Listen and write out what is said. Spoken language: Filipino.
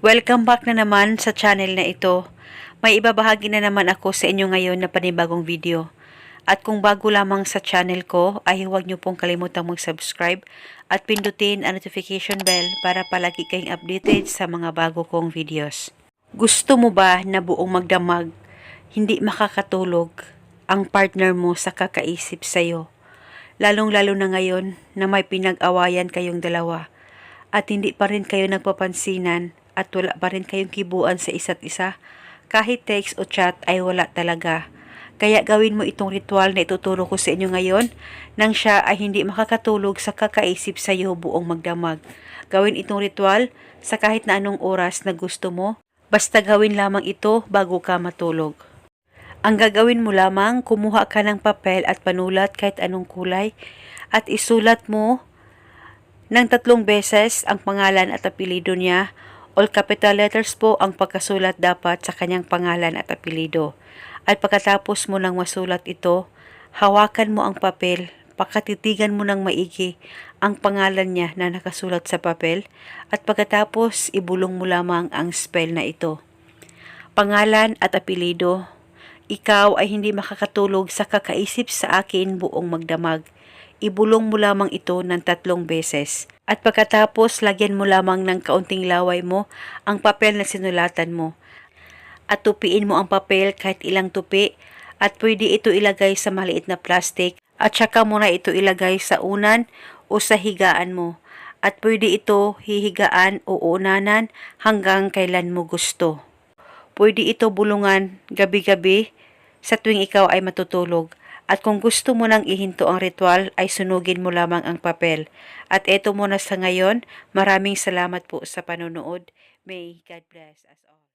Welcome back na naman sa channel na ito. May ibabahagi na naman ako sa inyo ngayon na panibagong video. At kung bago lamang sa channel ko, ay huwag niyo pong kalimutang mag-subscribe at pindutin ang notification bell para palagi kayong updated sa mga bago kong videos. Gusto mo ba na buong magdamag, hindi makakatulog ang partner mo sa kakaisip sa'yo? Lalong-lalo na ngayon na may pinag-awayan kayong dalawa at hindi pa rin kayo nagpapansinan at wala pa rin kayong kibuan sa isa't isa, kahit text o chat ay wala talaga. Kaya gawin mo itong ritual na ituturo ko sa inyo ngayon nang siya ay hindi makakatulog sa kakaisip sa iyo buong magdamag. Gawin itong ritual sa kahit na anong oras na gusto mo, basta gawin lamang ito bago ka matulog. Ang gagawin mo lamang, kumuha ka ng papel at panulat kahit anong kulay at isulat mo ng tatlong beses ang pangalan at apelido niya. All capital letters po ang pagkasulat dapat sa kanyang pangalan at apelido. At pagkatapos mo nang masulat ito, hawakan mo ang papel, pakatitigan mo ng maigi ang pangalan niya na nakasulat sa papel at pagkatapos ibulong mo lamang ang spell na ito. Pangalan at apelido, ikaw ay hindi makakatulog sa kakaisip sa akin buong magdamag. Ibulong mo lamang ito ng tatlong beses. At pagkatapos, lagyan mo lamang ng kaunting laway mo ang papel na sinulatan mo. At tupiin mo ang papel kahit ilang tupi at pwede ito ilagay sa maliit na plastic at saka mo na ito ilagay sa unan o sa higaan mo. At pwede ito hihigaan o unanan hanggang kailan mo gusto. Pwede ito bulungan gabi-gabi sa tuwing ikaw ay matutulog. At kung gusto mo nang ihinto ang ritual, ay sunugin mo lamang ang papel. At eto muna sa ngayon, maraming salamat po sa panonood. May God bless us all.